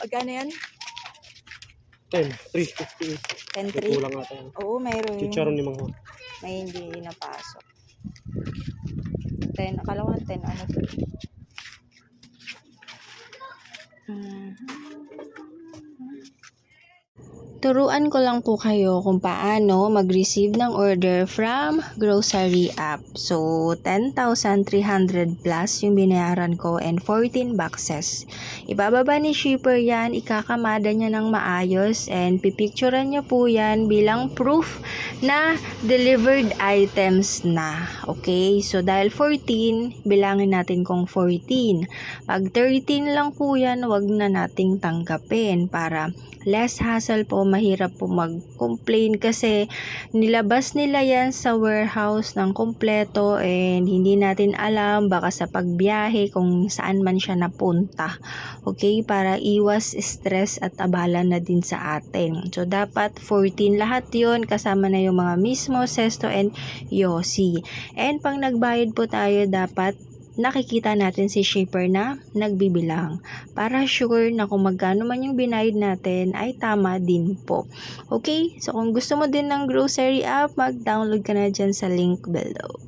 Pagkano yan? 10, 350. 10-3? Kulang ata yan. Oo, mayroon. Chicharon ni Mangho. May hindi napasok. 10, akala ko 10, ano to? Mhm. Turuan ko lang po kayo kung paano mag-receive ng order from grocery app. So, 10,300 plus yung binayaran ko and 14 boxes. Ibababa ni shipper yan, ikakamada niya ng maayos and pipicturean niya po yan bilang proof na delivered items na. Okay? So, dahil 14, bilangin natin kung 14. Pag 13 lang po yan, wag na nating tanggapin para less hassle po, mahirap po mag-complain kasi nilabas nila yan sa warehouse ng kompleto and hindi natin alam baka sa pagbiyahe kung saan man siya napunta. Okay? Para iwas stress at abala na din sa atin. So, dapat 14 lahat yon kasama na yung mga mismo, sesto, and yosi. And pang nagbayad po tayo, dapat nakikita natin si shipper na nagbibilang para sure na kung magkano man yung binayad natin ay tama din po. Okay? So kung gusto mo din ng grocery app, mag-download ka na dyan sa link below.